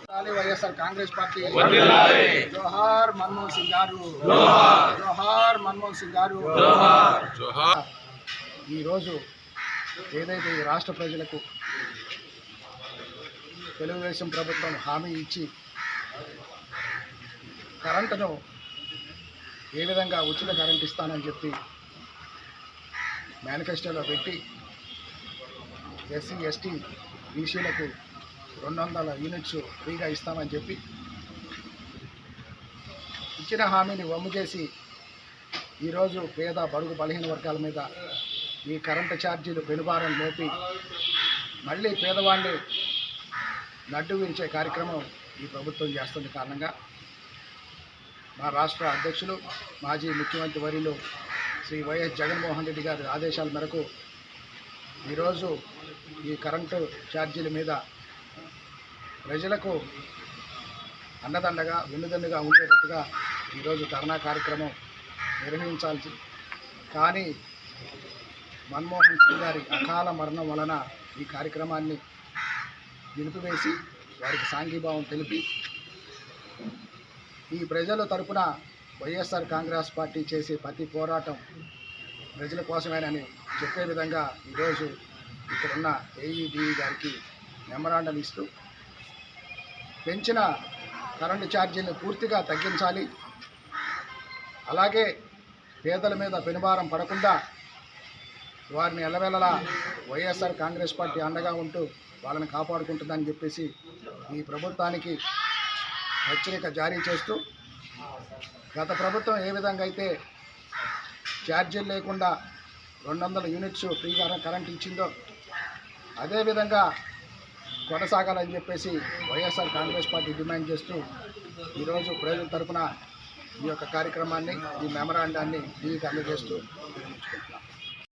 వర్ధిల్లాలి YSR Congress party జోహార్ మన్మోహన్ సింగ్ గారు జోహార్ మన్మోహన్ సింగ్ గారు ఈరోజు ఏదైతే ఈ రాష్ట్ర ప్రజలకు తెలుగుదేశం ప్రభుత్వం హామీ ఇచ్చి కరెంటును ఏ విధంగా ఉచిత కరెంట్ ఇస్తానని చెప్పి మేనిఫెస్టోలో పెట్టి ఎస్సీ ఎస్టీ బీసీలకు రెండు వందల యూనిట్స్ ఫ్రీగా ఇస్తామని చెప్పి ఇచ్చిన హామీని వమ్ము చేసి ఈరోజు పేద బడుగు బలహీన వర్గాల మీద ఈ కరెంటు ఛార్జీలు పెనుభారం లేపి మళ్ళీ పేదవాళ్ళని నడ్డు విరిచే కార్యక్రమం ఈ ప్రభుత్వం చేస్తుంది కారణంగా మా రాష్ట్ర అధ్యక్షులు మాజీ ముఖ్యమంత్రి వర్యులు శ్రీ వైఎస్ జగన్మోహన్ రెడ్డి గారి ఆదేశాల మేరకు ఈరోజు ఈ కరెంటు ఛార్జీల మీద ప్రజలకు అండదండగా వెన్నుదండగా ఉండేటట్టుగా ఈరోజు ధర్నా కార్యక్రమం నిర్వహించాల్సి కానీ మన్మోహన్ సింగ్ గారి అకాల మరణం వలన ఈ కార్యక్రమాన్ని నిలిపివేసి వారికి సాంఘీభావం తెలిపి ఈ ప్రజల తరపున వైఎస్ఆర్ కాంగ్రెస్ పార్టీ చేసే ప్రతి పోరాటం ప్రజల కోసమేనని చెప్పే విధంగా ఈరోజు ఇక్కడున్న ఏఈడి గారికి మెమరాండం ఇస్తూ పెంచిన కరెంటు ఛార్జీలను పూర్తిగా తగ్గించాలి. అలాగే పేదల మీద పెనుభారం పడకుండా వారిని ఎల్లవెల్లలా వైఎస్ఆర్ కాంగ్రెస్ పార్టీ అండగా ఉంటూ వాళ్ళని కాపాడుకుంటుందని చెప్పేసి ఈ ప్రభుత్వానికి హెచ్చరిక జారీ చేస్తూ గత ప్రభుత్వం ఏ విధంగా అయితే ఛార్జీలు లేకుండా రెండు వందల యూనిట్స్ ఫ్రీగా కరెంట్ ఇచ్చిందో అదేవిధంగా కొనసాగాలని చెప్పేసి వైఎస్ఆర్ కాంగ్రెస్ పార్టీ డిమాండ్ చేస్తూ ఈరోజు ప్రజల తరఫున ఈ యొక్క కార్యక్రమాన్ని ఈ మెమరాండాన్ని దీనికి అందజేస్తూ